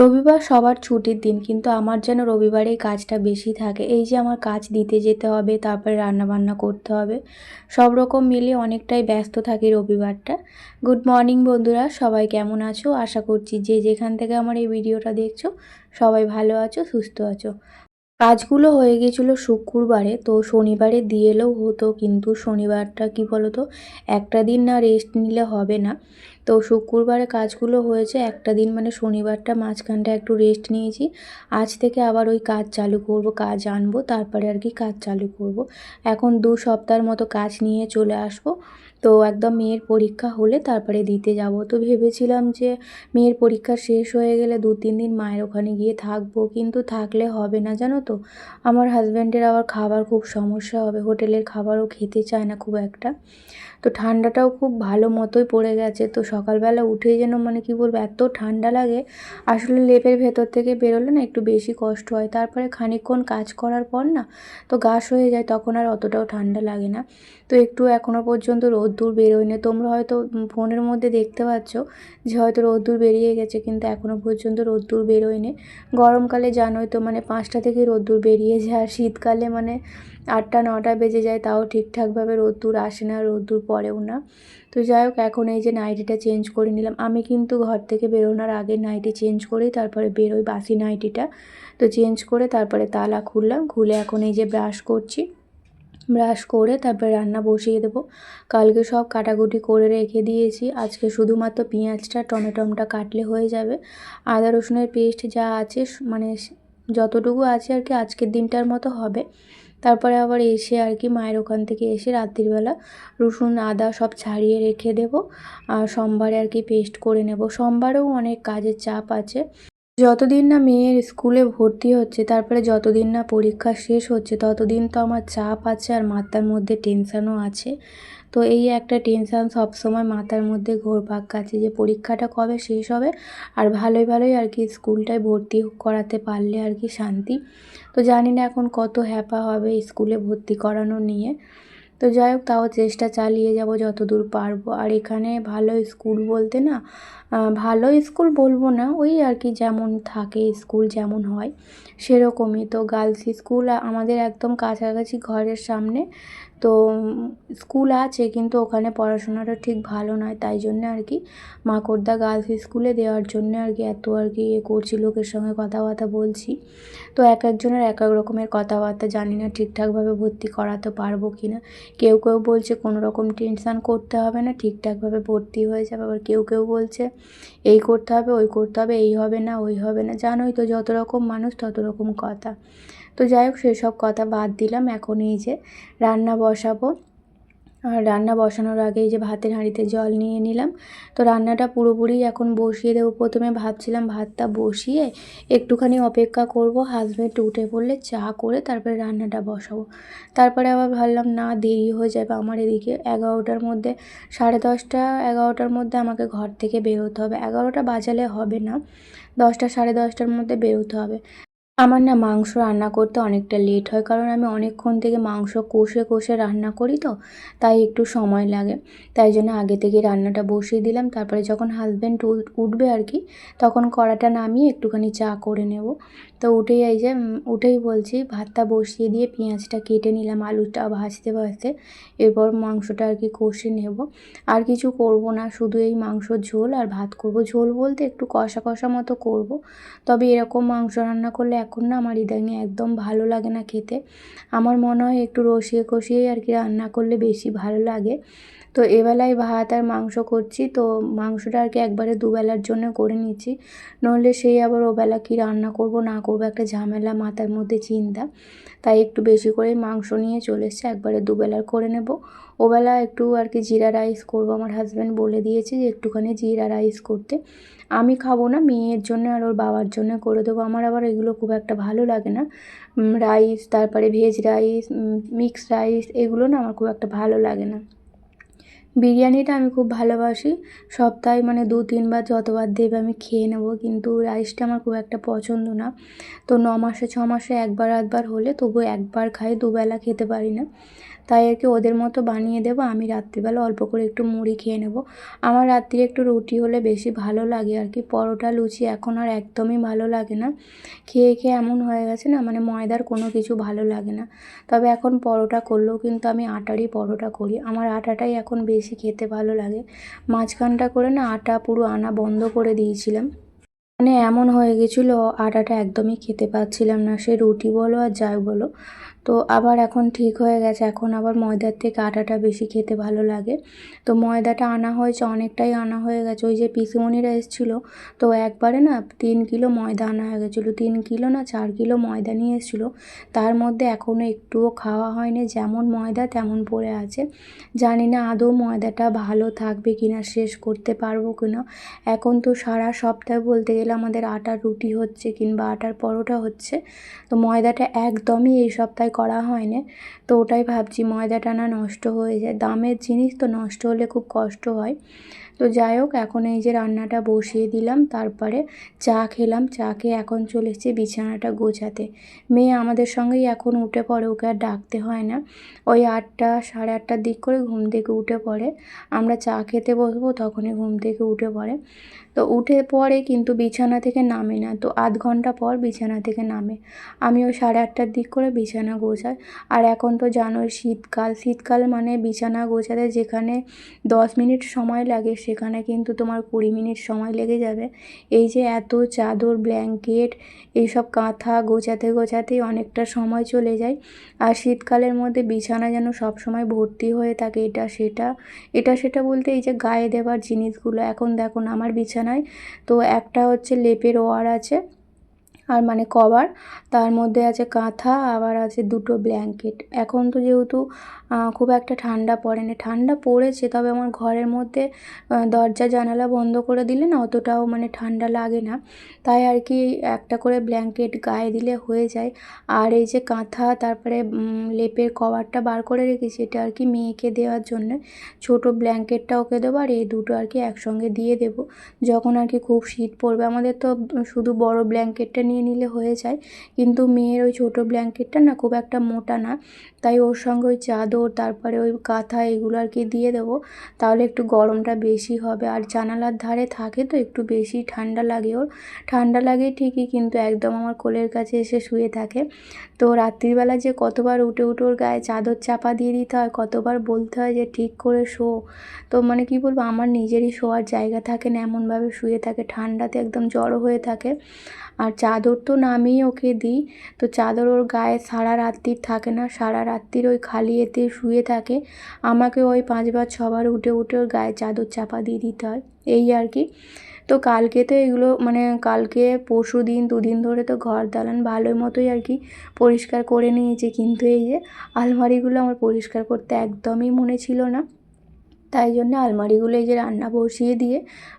রবিবার সবার ছুটির দিন, কিন্তু আমার যেন রবিবারে কাজটা বেশি থাকে। এই যে আমার কাজ দিতে যেতে হবে, তারপরে রান্নাবান্না করতে হবে, সব রকম মিলে অনেকটাই ব্যস্ত থাকি রবিবারটা। গুড মর্নিং বন্ধুরা, সবাই কেমন আছো? আশা করছি যে যেখান থেকে আমার এই ভিডিওটা দেখছ, সবাই ভালো আছো, সুস্থ আছো। কাজগুলো হয়ে গেছিল শুক্রবারে, তো শনিবারে দিয়ে এলেও হতো, কিন্তু শনিবারটা কি বলো তো একটা দিন না রেস্ট নিলে হবে না। তো শুক্রবারে কাজগুলো হয়েছে, একটা দিন মানে শনিবারটা মাঝখানটা একটু রেস্ট নিয়েছি। আজ থেকে আবার ওই কাজ চালু করব, কাজ আনব, তারপরে আর কি কাজ চালু করব। এখন দু সপ্তাহের মতো কাজ নিয়ে চলে আসব। তো একদম মেয়ের পরীক্ষা হলে তারপরে দিতে যাব। তো ভেবেছিলাম যে মেয়ের পরীক্ষা শেষ হয়ে গেলে দু তিন দিন মায়ের ওখানে গিয়ে থাকব, কিন্তু থাকলে হবে না, জানো তো? আমার হাজব্যান্ডের আবার খাবার খুব সমস্যা হবে, হোটেলের খাবারও খেতে চায় না খুব একটা। তো ঠান্ডাটাও খুব ভালো মতোই পড়ে গেছে। তো সকালবেলা উঠেই যেন মানে কি বলব, এত ঠান্ডা লাগে, আসলে লেপের ভেতর থেকে বেরোলে না একটু বেশি কষ্ট হয়। তারপরে খানিকক্ষণ কাজ করার পর না তো গাছ হয়ে যায়, তখন আর অতটাও ঠান্ডা লাগে না। তো একটু এখনও পর্যন্ত রোদ্দুর বেরোয়নি তোমরা হয়তো ফোনের মধ্যে দেখতে পাচ্ছ যে হয়তো রোদ্দুর বেরিয়ে গেছে, কিন্তু এখনও পর্যন্ত রোদ্দুর বেরোয়নি। গরমকালে জানোই তো মানে পাঁচটা থেকে রোদ্দুর বেরিয়ে যায়, আর শীতকালে মানে আটটা, নটা বেজে যায়, তাও ঠিকঠাকভাবে রোদ্দুর আসে না, রোদ্দুর পড়েও না। তো যাই হোক, এখন এই যে নাইটিটা চেঞ্জ করে নিলাম। আমি কিন্তু ঘর থেকে বেরোনোর আগে নাইটি চেঞ্জ করেই তারপরে বেরোই বাসি নাইটিটা তো চেঞ্জ করে তারপরে তালা খুললাম, খুলে এখন এই যে ব্রাশ করছি। ব্রাশ করে তারপরে রান্না বসিয়ে দেবো। কালকে সব কাটাকুটি করে রেখে দিয়েছি। আজকে শুধুমাত্র পেঁয়াজটা টমেটোমটা কাটলে হয়ে যাবে। আদা রসুনের পেস্ট যা আছে মানে যতটুকু আছে আর কি, আজকের দিনটার মতো হবে। তারপরে আবার এসে আর কি মায়ের ওখান থেকে এসে রাত্রিবেলা রসুন, আদা সব ছাড়িয়ে রেখে দেব। আর সোমবারে আর কি পেস্ট করে নেব। সোমবারেও অনেক কাজের চাপ আছে। যতদিন না মেয়ের স্কুলে ভর্তি হচ্ছে, তারপরে যতদিন না পরীক্ষা শেষ হচ্ছে, ততদিন তো আমার চাপ আছে আর মাথার মধ্যে টেনশানও আছে। তো এই একটা টেনশান সবসময় মাথার মধ্যে ঘোরপাক কাছে যে পরীক্ষাটা কবে শেষ হবে? আর ভালোই ভালোই আর কি স্কুলটায় ভর্তি করাতে পারলে আর কি শান্তি। তো জানি না এখন কত হ্যাপা হবে স্কুলে ভর্তি করানো নিয়ে। তো যাই হোক, তাও চেষ্টা চালিয়ে যাব যতদূর পারব। আর এখানে ভালো স্কুল বলতে না ভালো স্কুল বলব না, ওই আর কি যেমন থাকে স্কুল যেমন হয়, সেরকমই। তো গার্লস স্কুল আমাদের একদম কাছাকাছি ঘরের সামনে তো স্কুল আছে কিন্তু ওখানে পড়াশোনাটা ঠিক ভালো নয়, তাই জন্য আর কি মাকড়দা গার্লস স্কুলে দেওয়ার জন্য আর কি এত আর কি ইয়ে করছি, লোকের সঙ্গে কথাবার্তা বলছি। তো এক একজনের এক এক রকমের কথাবার্তা, জানি না ঠিকঠাকভাবে ভর্তি করাতে পারব কি না কেউ কেউ বলছে কোনো রকম টেনশান করতে হবে না, ঠিকঠাকভাবে ভর্তি হয়ে যাবে। আবার কেউ কেউ বলছে এই করতে হবে, ওই করতে হবে, এই হবে না, ওই হবে না। জানোই তো যত রকম মানুষ তত রকম কথা। তো যাই হোক, সেসব কথা বাদ দিলাম। এখন এই যে রান্না বসাবো। আর রান্না বসানোর আগে এই যে ভাতের হাঁড়িতে জল নিয়ে নিলাম। তো রান্নাটা পুরোপুরি এখন বসিয়ে দেবো প্রথমে। ভাবছিলাম ভাতটা বসিয়ে একটুখানি অপেক্ষা করব। হাজব্যান্ড উঠে পড়লে চা করে তারপরে রান্নাটা বসাবো। তারপরে আবার ভাবলাম, না, দেরি হয়ে যাবে। আমার এদিকে এগারোটার মধ্যে, সাড়ে দশটা, এগারোটার মধ্যে আমাকে ঘর থেকে বেরোতে হবে। এগারোটা বাজালে হবে না। দশটা, সাড়ে দশটার মধ্যে বেরোতে হবে। আমার না মাংস রান্না করতে অনেকটা লেট হয়, কারণ আমি অনেকক্ষণ থেকে মাংস কষে কষে রান্না করি তো, তাই একটু সময় লাগে। তাই জন্য আগে থেকে রান্নাটা বসিয়ে দিলাম, তারপরে যখন হাজব্যান্ড উঠবে আর কি, তখন কড়াটা নামিয়ে একটুখানি চা করে নেব। তো উঠেই এই যে উঠেই বলছি, ভাতটা বসিয়ে দিয়ে পেঁয়াজটা কেটে নিলাম, আলুটা ভাজতে ভাজতে, এরপর মাংসটা আর কি কষে নেব। আর কিছু করব না, শুধু এই মাংসর ঝোল আর ভাত করব। ঝোল বলতে একটু কষা কষা মতো করব, তবে এরকম মাংস রান্না করলে এখন না আমার ইদানিং একদম ভালো লাগে না খেতে। আমার মনে হয় একটু রসিয়ে কষিয়েই আর কি রান্না করলে বেশি ভালো লাগে। তো এবেলায় ভাত আর মাংস করছি। তো মাংসটা আর কি একবারে দুবেলার জন্য করে নিচ্ছি। নইলে সেই আবার ওবেলা কি রান্না করব, না করব একটা ঝামেলা, মাথার মধ্যে চিন্তা। তাই একটু বেশি করে মাংস নিয়ে চলে এসছে, একবারে দুবেলার করে নেব। ওবেলা একটু আর কি জিরা রাইস করব, আমার হাজব্যান্ড বলে দিয়েছে যে একটুখানি জিরা রাইস করতে। আমি খাব না, মেয়ের জন্য আর ওর বাবার জন্য করে দেবো। আমার আবার এগুলো খুব একটা ভালো লাগে না। রাইস, তারপরে ভেজ রাইস মিক্স রাইস, এগুলো না আমার খুব একটা ভালো লাগে না। বিরিয়ানিটা আমি খুব ভালোবাসি। সপ্তাহে মানে দু, তিনবার যতবার দেবে আমি খেয়ে নেব। কিন্তু রাইসটা আমার খুব একটা পছন্দ না। তো ন মাসে, ছ মাসে একবার, আধবার হলে তবু একবার খাই, দুবেলা খেতে পারি না। তাই আর কি ওদের মতো বানিয়ে দেবো। আমি রাত্রিবেলা অল্প করে একটু মুড়ি খেয়ে নেব। আমার রাত্রিরে একটু রুটি হলে বেশি ভালো লাগে আর কি। পরোটা, লুচি এখন আর একদমই ভালো লাগে না। খেয়ে খেয়ে এমন হয়ে গেছে না মানে ময়দার কোনো কিছু ভালো লাগে না। তবে এখন পরোটা করলেও কিন্তু আমি আটারই পরোটা করি। আমার আটাটাই এখন বেশি খেতে ভালো লাগে। মাঝখানটা করে না আটা পুরো আনা বন্ধ করে দিয়েছিলাম। মানে এমন হয়ে গেছিল, আটাটা একদমই খেতে পাচ্ছিলাম না। সে রুটি বলো আর যাই বলো তো আবার এখন ঠিক হয়ে গেছে। এখন আবার ময়দার থেকে আটাটা বেশি খেতে ভালো লাগে। তো ময়দাটা আনা হয়েছে, অনেকটাই আনা হয়ে গেছে। ওই যে পিসিমণিরা এসেছিল, তো একবারে না তিন কিলো ময়দা আনা হয়ে গেছিল। তিন কিলো না চার কিলো ময়দা নিয়ে এসেছিল। তার মধ্যে এখনও একটুও খাওয়া হয়নি। যেমন ময়দা, তেমন পড়ে আছে। জানি না আদৌ ময়দাটা ভালো থাকবে কি না শেষ করতে পারব কি না এখন তো সারা সপ্তাহ বলতে গেলে আমাদের আটার রুটি হচ্ছে কিংবা আটার পরোটা হচ্ছে। তো ময়দাটা একদমই এই সপ্তাহে করা হয়নি। তো ওটাই ভাবছি, ময়দাটা না নষ্ট হয়ে যায়। দামের জিনিস তো নষ্ট হলে খুব কষ্ট হয়। তো যাই হোক, এখন এই যে রান্নাটা বসিয়ে দিলাম, তারপরে চা খেলাম। চা খেয়ে এখন চলে এসেছি বিছানাটা গোছাতে। মেয়ে আমাদের সঙ্গেই এখন উঠে পড়ে, ওকে আর ডাকতে হয় না। ওই আটটা, সাড়ে আটটার দিক করে ঘুম থেকে উঠে পড়ে। আমরা চা খেতে বসবো, তখনই ঘুম থেকে উঠে পড়ে। তো উঠে পরে কিন্তু বিছানা থেকে নামে না। তো আধ ঘণ্টা পর বিছানা থেকে নামে। আমি ওই সাড়ে আটটার দিক করে বিছানা গোছাই। আর এখন তো জানোই শীতকাল। শীতকাল মানে বিছানা গোছাতে যেখানে দশ মিনিট সময় লাগে, সেখানে কিন্তু তোমার কুড়ি মিনিট সময় লেগে যাবে। এই যে এত চাদর, ব্ল্যাঙ্কেট, এইসব কাঁথা গোছাতে গোছাতেই অনেকটা সময় চলে যায়। আর শীতকালের মধ্যে বিছানা যেন সব সময় ভর্তি হয়ে থাকে, এটা সেটা। এটা সেটা বলতে এই যে গায়ে দেওয়ার জিনিসগুলো। এখন দেখুন আমার বিছানায় তো একটা হচ্ছে লেপের ওয়ার আছে। আর মানে কভার, তার মধ্যে আছে কাঁথা, আবার আছে দুটো ব্ল্যাঙ্কেট। এখন তো যেহেতু খুব একটা ঠান্ডা পড়েনি। ঠান্ডা পড়েছে, তবে আমার ঘরের মধ্যে দরজা, জানালা বন্ধ করে দিলে না অতটাও মানে ঠান্ডা লাগে না। তাই আর কি একটা করে ব্ল্যাঙ্কেট গায়ে দিলে হয়ে যায়। আর এই যে কাঁথা, তারপরে লেপের কভারটা বার করে রেখেছি এটা আর কি মেয়েকে দেওয়ার জন্য। ছোট ব্ল্যাঙ্কেটটা ওকে দেবো, আর এই দুটো আর কি একসঙ্গে দিয়ে দেবো। যখন আর কি খুব শীত পড়বে, আমাদের তো শুধু বড় ব্ল্যাঙ্কেটটা নিয়ে নিলে হয়ে যায়। কিন্তু মেয়ের ওই ছোটো ব্ল্যাঙ্কেটটা না খুব একটা মোটা না। তাই ওর সঙ্গে ওই চাদর, তারপরে ওই কাঁথা এগুলো আর কি দিয়ে দেবো। তাহলে একটু গরমটা বেশি হবে। আর জানালার ধারে থাকে তো একটু বেশি ঠান্ডা লাগে ওর। ঠান্ডা লাগে ঠিকই কিন্তু একদম আমার কোলের কাছে এসে শুয়ে থাকে। তো রাত্রিবেলা যে কতবার উঠে উঠে ওর গায়ে চাদর চাপা দিয়ে দিতে হয়, কতবার বলতে হয় যে ঠিক করে শো। তো মানে কি বলব, আমার নিজেরই শোয়ার জায়গা থাকে না, এমনভাবে শুয়ে থাকে। ঠান্ডাতে একদম জড়ো হয়ে থাকে। আর চাদর তো নামিয়ে ওকে দিই। তো চাদর ওর গায়ে সারা রাত্রির থাকে না, সারা রাত্রির ওই খালি এতে শুয়ে থাকে। আমাকে ওই পাঁচবার ছবার উঠে উঠে ওর গায়ে চাদর চাপা দিয়ে দিতে হয়, এই আর কি। তো কালকে তো এগুলো মানে কালকে পরশু দিন দুদিন ধরে তো ঘর দালান ভালোই মতোই আর কি পরিষ্কার করে নিয়েছি। কিন্তু এই যে আলমারিগুলো আমার পরিষ্কার করতে একদমই মনে ছিল না। তাই জন্য আলমারিগুলো এই যে রান্না বসিয়ে দিয়ে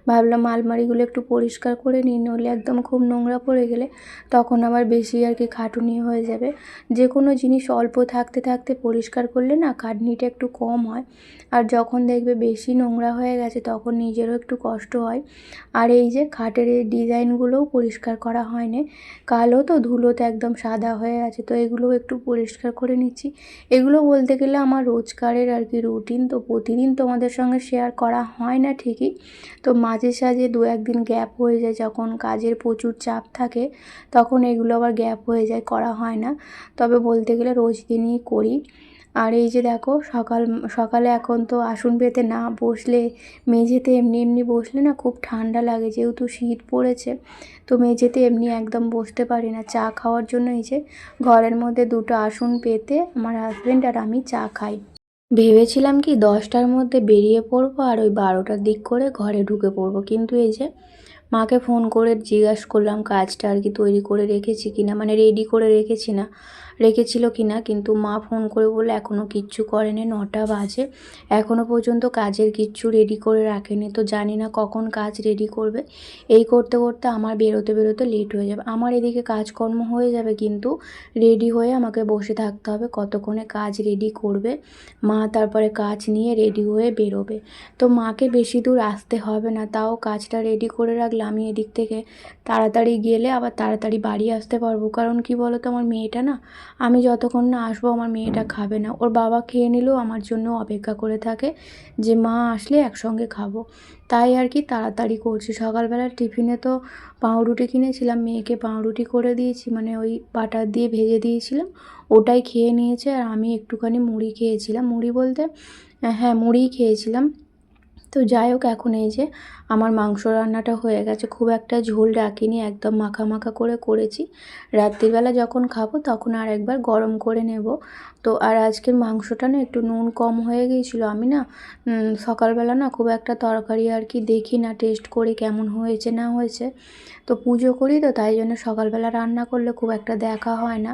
ভাবলাম আলমারিগুলো একটু পরিষ্কার করে নিই, নইলে একদম খুব নোংরা পড়ে গেলে তখন আবার বেশি আর কি খাটুনি হয়ে যাবে। যে কোনো জিনিস অল্প থাকতে থাকতে পরিষ্কার করলে না খাটনিটা একটু কম হয়। আর যখন দেখবে বেশি নোংরা হয়ে গেছে তখন নিজেরও একটু কষ্ট হয়। আর এই যে খাটের এই ডিজাইনগুলোও পরিষ্কার করা হয়নি। কালো তো ধুলোতে একদম সাদা হয়ে আছে তো এগুলোও একটু পরিষ্কার করে নিচ্ছি। এগুলো বলতে গেলে আমার রোজকারের আর কি রুটিন, তো প্রতিদিন তোমাদের সঙ্গে শেয়ার করা হয় না ঠিকই। তো মাঝে সাঝে দু একদিন গ্যাপ হয়ে যায় যখন কাজের প্রচুর চাপ থাকে, তখন এগুলো আবার গ্যাপ হয়ে যায়, করা হয় না। তবে বলতে গেলে রোজ দিনই করি। আর এই যে দেখো, সকাল, সকালে এখন তো আসন পেতে না বসলে, মেঝেতে এমনি এমনি বসলে না খুব ঠান্ডা লাগে, যেহেতু শীত পড়েছে। তো মেঝেতে এমনি একদম বসতে পারি না। চা খাওয়ার জন্য এই যে ঘরের মধ্যে দুটো আসন পেতে আমার হাজব্যান্ড আর আমি চা খাই। ভেবেছিলাম কি দশটার মধ্যে বেরিয়ে পড়ব আর ওই বারোটার দিক করে ঘরে ঢুকে পড়ব। কিন্তু এই যে মাকে ফোন করে জিজ্ঞাসা করলাম, কাজটা আর কি তৈরি করে রেখেছি কিনা মানে রেডি করে রেখেছি না। রেখেছিল কি না কিন্তু মা ফোন করে বলল এখনও কিচ্ছু করেনি, নটা বাজে। এখনও পর্যন্ত কাজের কিচ্ছু রেডি করে রাখেনি। তো জানি না কখন কাজ রেডি করবে। এই করতে করতে আমার বেরোতে বেরোতে লেট হয়ে যাবে। আমার এদিকে কাজকর্ম হয়ে যাবে, কিন্তু রেডি হয়ে আমাকে বসে থাকতে হবে কতক্ষণে কাজ রেডি করবে। মা তারপরে কাজ নিয়ে রেডি হয়ে বেরোবে। তো মাকে বেশি দূর আসতে হবে না, তাও কাজটা রেডি করে রাখলে আমি এদিক থেকে তাড়াতাড়ি গেলে আবার তাড়াতাড়ি বাড়ি আসতে পারব। কারণ কি বলো তো আমার মেয়েটা না আমি যতক্ষণ না আসব আমার মেয়েটা খাবে না। ওর বাবা খেয়ে নিলেও আমার জন্য অপেক্ষা করে থাকে যে, মা, আসলে একসঙ্গে খাব। তাই আর কি তাড়াতাড়ি করছি। সকালবেলার টিফিনে তো পাউরুটি কিনেছিলাম, মেয়েকে পাউরুটি করে দিয়েছি মানে ওই বাটার দিয়ে ভেজে দিয়েছিলাম, ওটাই খেয়ে নিয়েছে। আর আমি একটুখানি মুড়ি খেয়েছিলাম। মুড়ি বলতে হ্যাঁ মুড়িই খেয়েছিলাম। তো যাই হোক, এখন এই যে আমার মাংস রান্নাটা হয়ে গেছে। খুব একটা ঝোল রাখিনি, একদম মাখা মাখা করে করেছি। রাত্রিবেলা যখন খাব তখন আর একবার গরম করে নেব। তো আর আজকের মাংসটা না একটু নুন কম হয়ে গিয়েছিল। আমি না সকালবেলা না খুব একটা তরকারি আর কি দেখি না, টেস্ট করি কেমন হয়েছে না হয়েছে। তো পুজো করি তো, তাই জন্য সকালবেলা রান্না করলে খুব একটা দেখা হয় না।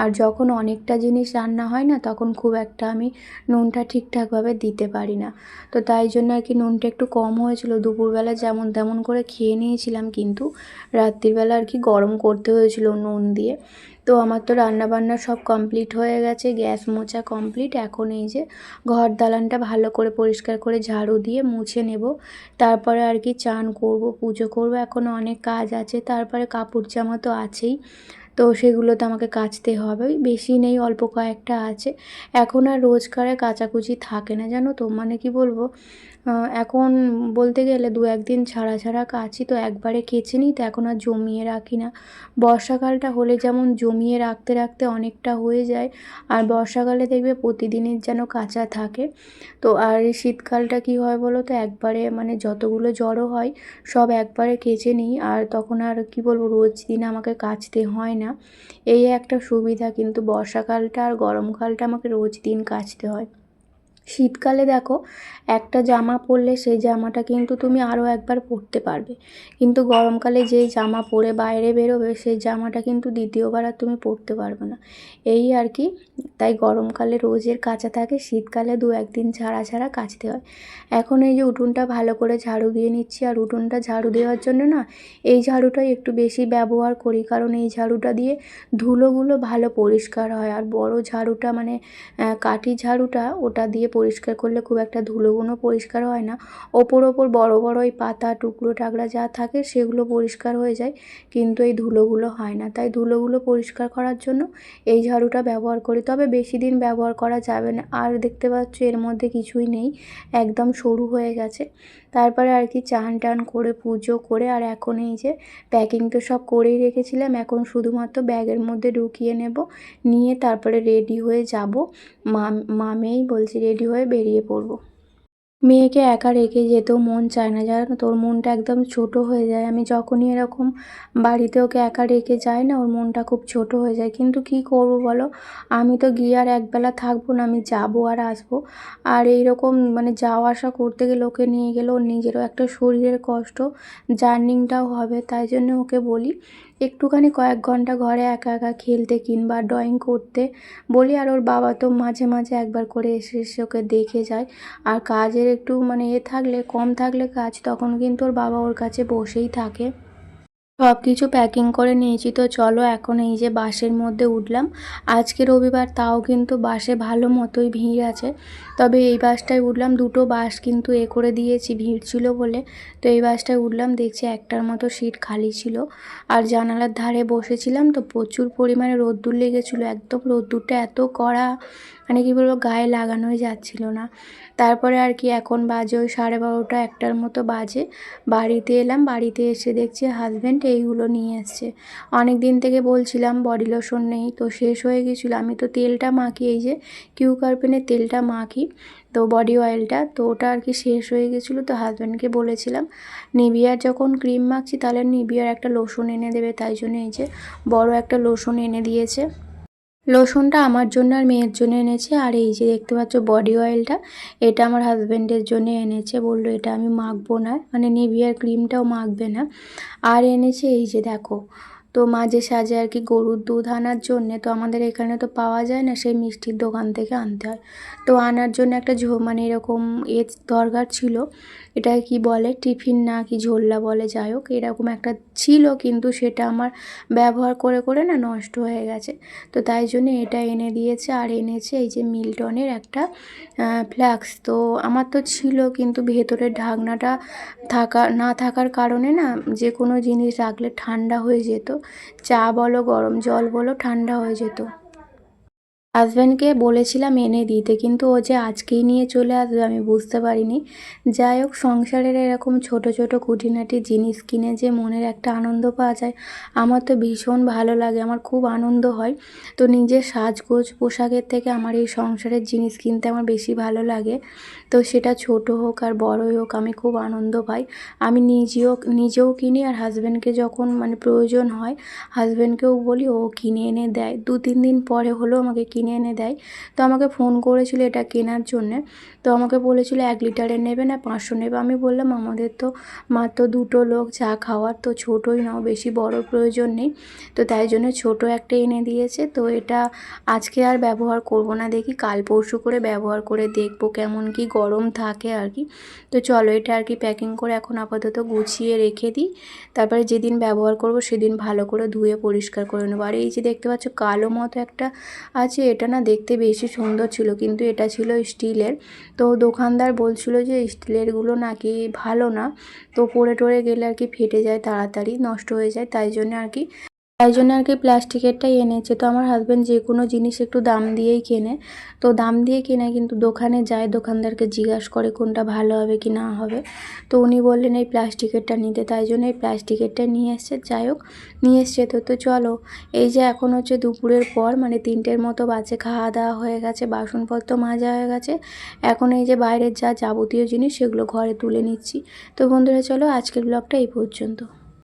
আর যখন অনেকটা জিনিস রান্না হয় না, তখন খুব একটা আমি নুনটা ঠিকঠাকভাবে দিতে পারি না। তো তাই জন্য আর কি নুনটা একটু কম হয়েছিল। দুপুরবেলা যেমন তেমন করে খেয়ে নিয়েছিলাম, কিন্তু রাত্রিবেলা আর কি গরম করতে হয়েছিল নুন দিয়ে। তো আমার তো রান্নাবান্না সব কমপ্লিট হয়ে গেছে, গ্যাস মোছা কমপ্লিট। এখন এই যে ঘর দালানটা ভালো করে পরিষ্কার করে ঝাড়ু দিয়ে মুছে নেব। তারপরে আর কি চান করব, পুজো করব। এখনও অনেক কাজ আছে, তারপরে কাপড় জামা তো আছেই। তো সেগুলো তো আমাকে কাচতে হবে। বেশি নেই, অল্প কয়েকটা আছে। এখন আর রোজকারে কাচাকুচি থাকে না, জানো তো? মানে কি বলব? এখন বলতে গেলে দু একদিন ছাড়া ছাড়া কাচি, তো একবারে কেচে নিই, তো এখন আর জমিয়ে রাখি না। বর্ষাকালটা হলে যেমন জমিয়ে রাখতে রাখতে অনেকটা হয়ে যায়, আর বর্ষাকালে দেখবে প্রতিদিনের যেন কাঁচা থাকে। তো আর শীতকালটা কি হয় বলো তো, একবারে মানে যতগুলো জড়ো হয়, সব একবারে কেচে নিই, আর তখন আর কি বলব, রোজ দিন আমাকে কাচতে হয় না। এই একটা সুবিধা, কিন্তু বর্ষাকালটা আর গরমকালটা আমাকে রোজ দিন কাচতে হয়। শীতকালে দেখো, একটা জামা পরলে সেই জামাটা কিন্তু তুমি আরও একবার পরতে পারবে। কিন্তু গরমকালে যেই জামা পরে বাইরে বেরোবে, সেই জামাটা কিন্তু দ্বিতীয়বার আর তুমি পরতে পারবে না। এই আর কি, তাই গরমকালে রোজের কাঁচা থাকে, শীতকালে দু একদিন ছাড়া ছাড়া কাচতে হয়। এখন এই যে উঠোনটা ভালো করে ঝাড়ু দিয়ে নিচ্ছি, আর উঠোনটা ঝাড়ু দেওয়ার জন্য না, এই ঝাড়ুটাই একটু বেশি ব্যবহার করি। কারণ এই ঝাড়ুটা দিয়ে ধুলোগুলো ভালো পরিষ্কার হয়, আর বড় ঝাড়ুটা মানে কাঠি ঝাড়ুটা ওটা দিয়ে পরিষ্কার করলে খুব একটা ধুলোগুলো পরিষ্কার হয় না। ওপর ওপর বড় বড় ওই পাতা, টুকরো টাকরা যা থাকে সেগুলো পরিষ্কার হয়ে যায়, কিন্তু এই ধুলোগুলো হয় না। তাই ধুলোগুলো পরিষ্কার করার জন্য এই ঝাড়ুটা ব্যবহার করি। তবে বেশি দিন ব্যবহার করা যাবে না। আর দেখতে পাচ্ছ এর মধ্যে কিছুই নেই। একদম সরু হয়ে গেছে। তারপরে আর কি চান টান করে পুজো করে, আর এখন এই যে প্যাকিং তো সব করেই রেখেছিলাম, এখন শুধুমাত্র ব্যাগের মধ্যে ঢুকিয়ে নেব, নিয়ে তারপরে রেডি হয়ে যাব। মামেই বলছি রেডি হয়ে বেরিয়ে পড়ব। মেয়েকে একা রেখে যেতেও মন চায় না, জানো তোর মনটা একদম ছোট হয়ে যায়। আমি যখনই এরকম বাড়িতে ওকে একা রেখে যাই না, ওর মনটা খুব ছোট হয়ে যায়। কিন্তু কি করব বলো? আমি তো গিয়ে আর একবেলা থাকব না, আমি যাব আর আসব। আর এইরকম মানে যাওয়া আসা করতে গেলে ওকে নিয়ে গেলে ওর নিজেরও একটা শরীরের কষ্ট, জার্নিংটাও হবে। তাই জন্য ওকে বলি একটুখানি কয়েক ঘণ্টা ঘরে একা একা খেলতে কিংবা ড্রয়িং করতে বলি, আর ওর বাবা তো মাঝে মাঝে একবার করে এসে এসে ওকে দেখে যায়। আর কাজের একটু মানে এ থাকলে, কম থাকলে কাজ, তখন কিন্তু ওর বাবা ওর কাছে বসেই থাকে। সব কিছু প্যাকিং করে নিয়েছি। তো চলো এখন এই যে বাসের মধ্যে উঠলাম। আজকে রবিবার, তাও কিন্তু বাসে ভালো মতোই ভিড় আছে। তবে এই বাসটায় উঠলাম, দুটো বাস কিন্তু এ করে দিয়েছি, ভিড় ছিল বলে। তো এই বাসটায় উঠলাম, দেখছি একটার মতো সিট খালি ছিল। আর জানালার ধারে বসেছিলাম, তো প্রচুর পরিমাণে রোদ্দুর লেগেছিলো। একদম রোদ্দুরটা এত কড়া মানে কী বলব, গায়ে লাগানোই যাচ্ছিল না। তারপরে আর কি এখন বাজে ওই সাড়ে বারোটা একটার মতো বাজে। বাড়িতে এলাম, বাড়িতে এসে দেখছি হাজব্যান্ড এইগুলো নিয়ে এসছে। অনেক দিন থেকে বলছিলাম বডি লোশন নেই, তো শেষ হয়ে গেছিল। আমি তো তেলটা মাখি, এই যে কিউ কার্পেনের তেলটা মাখি, তো বডি অয়েলটা তো ওটা আর কি শেষ হয়ে গেছিল। তো হাজব্যান্ডকে বলেছিলাম, নিবিয়ার যখন ক্রিম মাখছি, তাহলে নিবিয়ার একটা লোশন এনে দেবে। তাই জন্য এই যে বড় একটা লোশন এনে দিয়েছে। লোশনটা আমার জন্য আর মেয়ের জন্য এনেছে। আর এই যে দেখতে পাচ্ছ বডি অয়েলটা এটা আমার হাজব্যান্ডের জন্য এনেছে। বলল এটা আমি মাখবো না মানে নিভিয়ার ক্রিমটাও মাখবে না। আর এনেছে এই যে দেখো তো মাঝে সাঝে আর কি গরুর দুধ আনার জন্যে, তো আমাদের এখানে তো পাওয়া যায় না সেই মিষ্টির দোকান থেকে আনতে হয়। তো আনার জন্য একটা ঝো মানে এরকম এ দরকার ছিল, এটা কি বলে টিফিন না কি ঝোল্লা বলে, যাই হোক, এরকম একটা ছিল, কিন্তু সেটা আমার ব্যবহার করে করে না নষ্ট হয়ে গেছে। তো তাই জন্য এটা এনে দিয়েছে, আর এনেছে এই যে মিল্টনের একটা ফ্ল্যাক্স তো আমার তো ছিল, কিন্তু ভেতরের ঢাকনাটা থাকা, না থাকার কারণে না যে কোনো জিনিস রাখলে ঠান্ডা হয়ে যেত। চা বলো গরম জল বলো ঠান্ডা হয়ে যেত। হাজব্যান্ডকে বলেছিলাম এনে দিতে, কিন্তু ও যে আজকেই নিয়ে চলে আসবে আমি বুঝতে পারিনি। যাই হোক, সংসারের এরকম ছোট ছোট খুঁটিনাটি জিনিস কিনে যে মনের একটা আনন্দ পাওয়া যায়, আমার তো ভীষণ ভালো লাগে, আমার খুব আনন্দ হয়। তো নিজের সাজগোজ পোশাকের থেকে আমার এই সংসারের জিনিস কিনতে আমার বেশি ভালো লাগে। তো সেটা ছোট হোক আর বড়ই হোক, আমি খুব আনন্দ পাই। আমি নিজেও নিজেও কিনি আর হাজব্যান্ডকে যখন মানে প্রয়োজন হয়, হাজব্যান্ডকেও বলি, ও কিনে এনে দেয়। দু তিন দিন পরে হলেও আমাকে কিনে এনে দেয়। তো আমাকে ফোন করেছিল এটা কেনার জন্যে। তো আমাকে বলেছিল, এক লিটারের নেবে না, পাঁচশো নেবে। আমি বললাম, আমাদের তো মাত্র দুটো লোক চা খাওয়ার, তো ছোটোই নাও, বেশি বড় প্রয়োজন নেই। তো তাই জন্য ছোট একটা এনে দিয়েছে। তো এটা আজকে আর ব্যবহার করব না, দেখি কাল পরশু করে ব্যবহার করে দেখব কেমন কি গরম থাকে আর কি। তো চলো এটা আর কি প্যাকিং করে এখন আপাতত গুছিয়ে রেখে দিই। তারপরে যেদিন ব্যবহার করব সেদিন ভালো করে ধুয়ে পরিষ্কার করে নেব। আর এই যে দেখতে পাচ্ছ, কালো মতো একটা আছে, এটা না দেখতে বেশি সুন্দর ছিল, কিন্তু এটা ছিল স্টিলের। তো দোকানদার বলছিল যে, স্টিলেরগুলো নাকি ভালো না। তো পড়ে টড়ে গেলে আর কি ফেটে যায় তাড়াতাড়ি, নষ্ট হয়ে যায়। তাই জন্য আর কি তাই জন্য আর কি প্লাস্টিকেরটাই এনেছে। তো আমার হাজব্যান্ড যে কোনো জিনিস একটু দাম দিয়েই কেনে। তো দাম দিয়ে কেনে কিন্তু দোকানে যায়, দোকানদারকে জিজ্ঞাসা করে কোনটা ভালো হবে কি না হবে। তো উনি বললেন, এই প্লাস্টিকেরটা নিতে। তাই জন্য এই প্লাস্টিকেরটা নিয়ে এসছে। যাই হোক, নিয়ে এসছে। তো তো চলো, এই যে এখন হচ্ছে দুপুরের পর মানে তিনটের মতো বাজে খাওয়া দাওয়া হয়ে গেছে, বাসনপত্র মাজা হয়ে গেছে। এখন এই যে বাইরের যা যাবতীয় জিনিস, সেগুলো ঘরে তুলে নিচ্ছি। তো বন্ধুরা, চলো আজকের ব্লগটা এই পর্যন্ত।